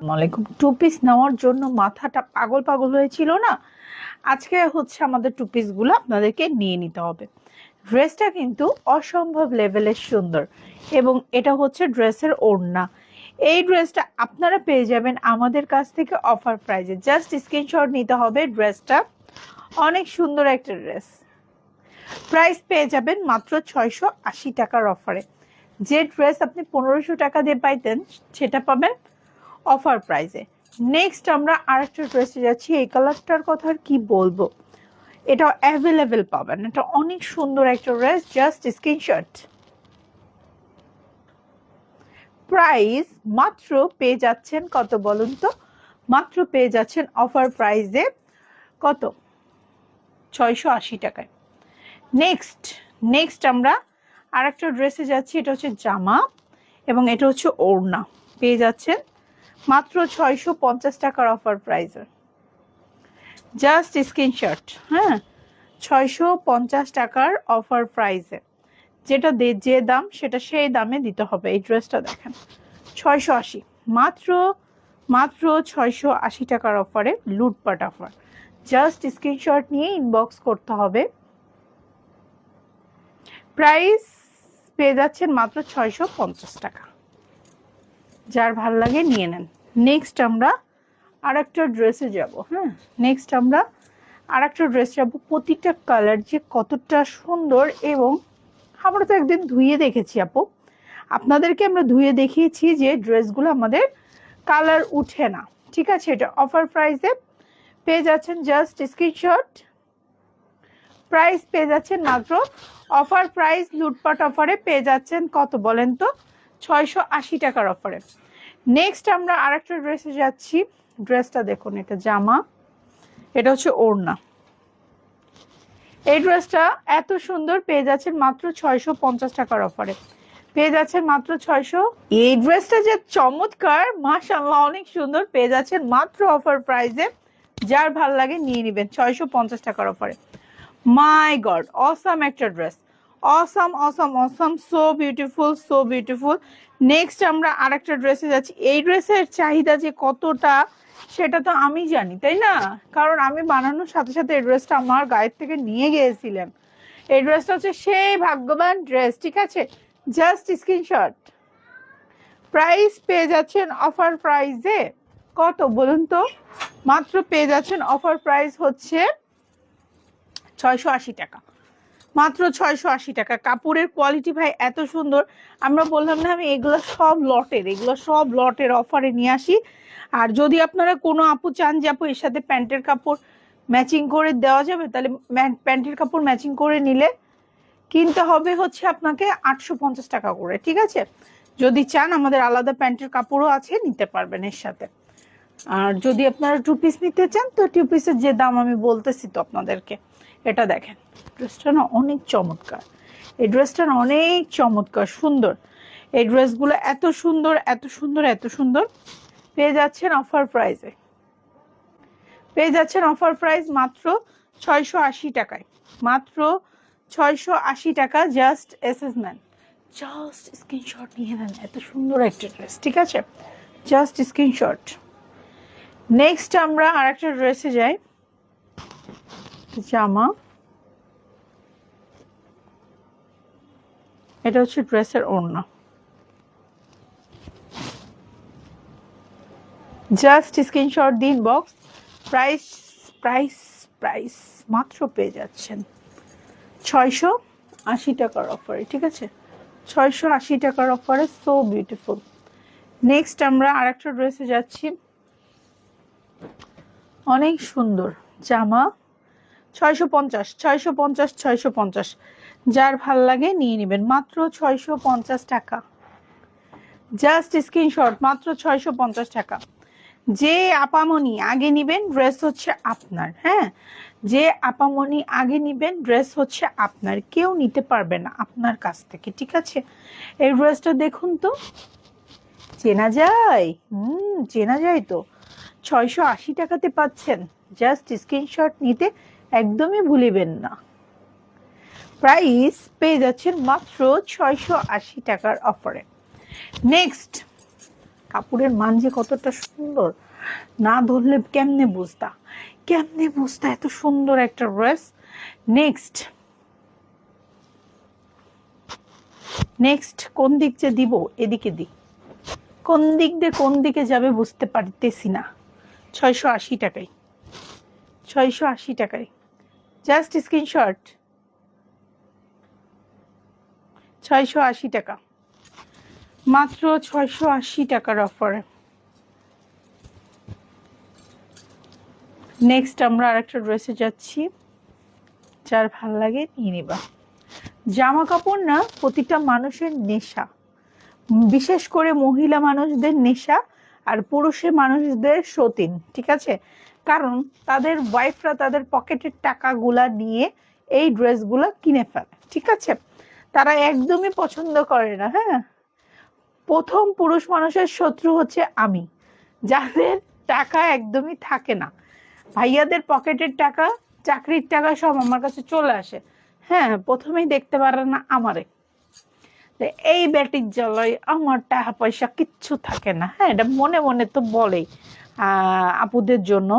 আসসালামাইকুম two piece নেওয়ার জন্য মাথাটা পাগল পাগল হয়েছিল না? আজকে হচ্ছে আমাদের টু পিসগুলো আপনাদেরকে নিয়ে নিতে হবে। ড্রেসটা কিন্তু অসম্ভব লেভেলের সুন্দর এবং এটা হচ্ছে ড্রেসের ওড়না। এই ড্রেসটা আপনারা পেয়ে যাবেন আমাদের কাছ থেকে অফার প্রাইজে জাস্ট স্ক্রিনশট নিতে হবে ড্রেসটা অনেক সুন্দর একটা ড্রেস প্রাইস পেয়ে যাবেন মাত্র ছয়শো আশি টাকার অফারে যে ড্রেস আপনি পনেরোশো টাকা দিয়ে পাইতেন, সেটা পাবেন অফার প্রাইসে নেক্সট আমরা আরেকটা ড্রেসে যাচ্ছি। এই কালারটার কথা আর কি বলব? এটা অ্যাভেলেবেল পাবেন। এটা অনেক সুন্দর একটা ড্রেস জাস্ট স্ক্রিনশট প্রাইস মাত্র পেয়ে যাচ্ছেন কত বলুন তো? মাত্র পেয়ে যাচ্ছেন অফার প্রাইসে কত? ছয়শো আশি টাকায়। নেক্সট নেক্সট আমরা আরেকটা ড্রেসে যাচ্ছি। এটা হচ্ছে জামা এবং এটা হচ্ছে ওড়না। পেয়ে যাচ্ছেন মাত্র ছয়শো পঞ্চাশ টাকার অফার প্রাইসে জাস্ট স্ক্রিনশট হ্যাঁ? ছয়শো পঞ্চাশ টাকার অফার প্রাইসে যেটা যে দাম, সেটা সেই দামে দিতে হবে, এই ড্রেসটা দেখেন। ছয়শো আশি, মাত্র মাত্র ছয়শো আশি টাকার অফারে লুটপাট অফার জাস্ট স্ক্রিনশট নিয়ে ইনবক্স করতে হবে। প্রাইস পেয়ে যাচ্ছেন মাত্র ছয়শো পঞ্চাশ টাকা। যার ভালো লাগে নিয়ে নেন। নেক্সট আমরা আর একটা ড্রেসে যাব হ্যাঁ? নেক্সট আমরা আর একটা ড্রেস যাব। প্রতিটা কালার যে কতটা সুন্দর এবং আমরা তো একদিন ধুয়ে দেখেছি আপু। আপনাদেরকে আমরা ধুয়ে দেখিয়েছি যে ড্রেসগুলো আমাদের কালার উঠে না। ঠিক আছে? এটা অফার প্রাইসে পেয়ে যাচ্ছেন জাস্ট স্ক্রিনশট প্রাইস পেয়ে যাচ্ছেন মাত্র অফার প্রাইস লুটপাট অফারে পেয়ে যাচ্ছেন কত বলেন তো? ছয়শো আশি টাকার অফারে নেক্সট আমরা আর একটা ড্রেসে যাচ্ছি। ড্রেসটা দেখুন, এটা জামা, এটা হচ্ছে ওড়না। এই ড্রেসটা এত সুন্দর, পেয়ে যাচ্ছেন মাত্র ছয়শো পঞ্চাশ টাকার অফারে পেয়ে যাচ্ছেন মাত্র ছয়শো। এই ড্রেসটা যে চমৎকার মাশাল্লাহ অনেক সুন্দর, পেয়ে যাচ্ছেন মাত্র অফার প্রাইসে যার ভালো লাগে নিয়ে নেবেন, ছয়শো পঞ্চাশ টাকার অফারে মাই গড অসাম একটা dress awesome awesome awesome so beautiful so beautiful next আমরা আরেকটা ড্রেসে যাচ্ছি। এই ড্রেসের চাহিদা যে কতটা, সেটা তো আমি জানি, তাই না? কারণ আমি বানানোর সাথে সাথে এই ড্রেসটা আমার গায়ের থেকে নিয়ে গিয়েছিলেন এই ড্রেসটা হচ্ছে সেই ভাগ্যবান ড্রেস ঠিক আছে? জাস্ট স্ক্রিনশট প্রাইস পেয়ে যাচ্ছেন অফার প্রাইসে কত বলুন তো? মাত্র পেয়ে যাচ্ছেন অফার প্রাইস হচ্ছে ছয়শো আশি টাকা। মাত্র ছয়শো আশি টাকা। কাপড়ের কোয়ালিটি ভাই এত সুন্দর। আমরা বললাম না আমি, এগুলো সব লটের, এগুলো সব লটের অফারে নিয়ে আসি। আর যদি আপনারা কোনো আপু চান যে আপু এর সাথে প্যান্টের কাপড় ম্যাচিং করে দেওয়া যাবে, তাহলে প্যান্টের কাপড় ম্যাচিং করে নিলে কিনতে হবে হচ্ছে আপনাকে আটশো পঞ্চাশ টাকা করে, ঠিক আছে? যদি চান আমাদের আলাদা প্যান্টের কাপড়ও আছে, নিতে পারবেন এর সাথে। আর যদি আপনারা টু পিস নিতে চান, তো টু পিসের যে দাম আমি বলতেছি তো আপনাদেরকে, এটা দেখেন। ড্রেসটা না অনেক চমৎকার। এই ড্রেসটা না অনেক চমৎকার, সুন্দর। এই ড্রেসগুলো এত সুন্দর এত সুন্দর এত সুন্দর। পেয়ে যাচ্ছেন অফার প্রাইসে পেয়ে যাচ্ছেন অফার প্রাইস মাত্র ছয়শো আশি টাকায়। মাত্র ছয়শো আশি টাকা জাস্ট এসেসমেন্ট জাস্ট স্ক্রিনশট নিয়ে নেন, এত সুন্দর একটা ড্রেস ঠিক আছে? জাস্ট স্ক্রিনশট নেক্সট আমরা আরেকটা ড্রেসে যাই। জামা। এটা হচ্ছে ড্রেসের ওড়না। জাস্ট স্ক্রিনশট দিন বক্স প্রাইস প্রাইস প্রাইস মাত্র পেয়ে যাচ্ছেন। ছয়শো আশি টাকার অফারে ঠিক আছে? ছয়শো আশি টাকার অফারে সো বিউটিফুল নেক্সট আমরা আরেকটা ড্রেসে যাচ্ছি। অনেক সুন্দর। জামা ছয়শো পঞ্চাশ ছয়শো পঞ্চাশ ছয়শো পঞ্চাশ। যার ভালো লাগে নিয়ে নেবেন। মাত্র ছয়শো পঞ্চাশ টাকা। জাস্ট স্ক্রিনশট, মাত্র ছয়শো পঞ্চাশ টাকা। যে আপামনি আগে নিবেন, ড্রেস হচ্ছে আপনার হ্যাঁ? যে আপামনি আগে নিবেন, ড্রেস হচ্ছে আপনার। কেউ নিতে পারবে না আপনার কাছ থেকে, ঠিক আছে? এই ড্রেসটা দেখুন তো। চেনা যায়? হুম, চেনা যায় তো। ছয়শো আশি টাকাতে পাচ্ছেন। জাস্ট স্ক্রিনশট নিতে একদমই ভুলিবেন না। প্রাইস পেয়ে যাচ্ছেন মাত্র ছয়শো আশি টাকার অফারে নেক্সট কাপড়ের মান যে কতটা সুন্দর, না ধরলে কেমনে বুঝতা? কেমনে বুঝতা? এত সুন্দর একটা ড্রেস নেক্সট নেক্সট কোন দিক যে দিব? এদিকে দিই কোন দিক দিয়ে কোন দিকে যাবে বুঝতে পারতেছি না। ছয়শো আশি টাকায়। ছয়শো আশি টাকায়। জাস্ট স্ক্রিনশট ছয়শো আশি টাকা। মাত্র ছয়শো আশি টাকার অফারে নেক্সট আমরা আরেকটা ড্রেসে যাচ্ছি। যার ভালো লাগে নিয়ে নিবা। জামা কাপড় না, প্রতিটা মানুষের নেশা। বিশেষ করে মহিলা মানুষদের নেশা আর পুরুষের মানুষদের সতীন, ঠিক আছে? কারণ তাদের ওয়াইফরা তাদের পকেটের টাকাগুলা নিয়ে এই ড্রেসগুলো কিনে ফেলে, ঠিক আছে? তারা একদমই পছন্দ করে না হ্যাঁ? প্রথম পুরুষ মানুষের শত্রু হচ্ছে আমি, যাদের টাকা একদমই থাকে না। ভাইয়াদের পকেটের টাকা, চাকরির টাকা সব আমার কাছে চলে আসে। হ্যাঁ প্রথমেই দেখতে পারে না আমারে। এই ব্যাটির জ্বালায় আমার টাকা পয়সা কিচ্ছু থাকে না। হ্যাঁ এটা মনে মনে তো বলেই। আপুদের জন্য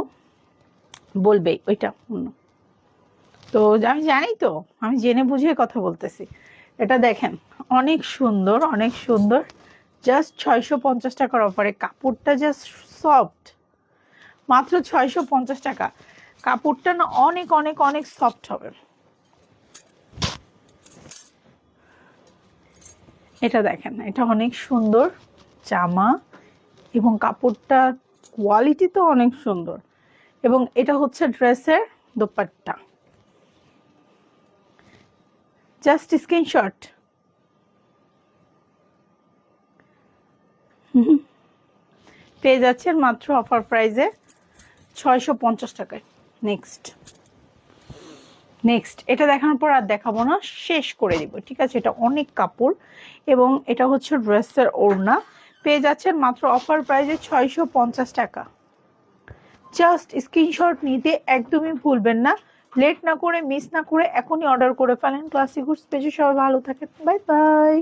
বলবেই ওইটা। তো আমি জানি তো, আমি জেনে বুঝে কথা বলতেছি। এটা দেখেন, অনেক সুন্দর অনেক সুন্দর। জাস্ট ছয়শো পঞ্চাশ টাকার অফারে কাপড়টা জাস্ট সফট মাত্র ছয়শো পঞ্চাশ টাকা। কাপড়টা না অনেক অনেক অনেক সফট হবে। এটা দেখেন, এটা অনেক সুন্দর জামা এবং কাপড়টা কোয়ালিটি তো অনেক সুন্দর। এবং এটা হচ্ছে ড্রেসের দোপাট্টা। জাস্ট স্ক্রিনশট পেয়ে যাচ্ছেন মাত্র অফার প্রাইসে ছয়শো পঞ্চাশ টাকায়। নেক্সট নেক্সট এটা দেখানোর পর আর দেখাবো না, শেষ করে দিব, ঠিক আছে? এটা অনেক কাপড় এবং এটা হচ্ছে ড্রেসের ওড়না। পেয়ে যাচ্ছেন মাত্র অফার প্রাইসে ছয়শো পঞ্চাশ টাকা। জাস্ট স্ক্রিনশট নিতে একদমই ভুলবেন না। লেট না করে মিস না করে এখনই অর্ডার করে ফেলেন। ক্লাসিক গুডস পেজে সবাই ভালো থাকেন। Bye bye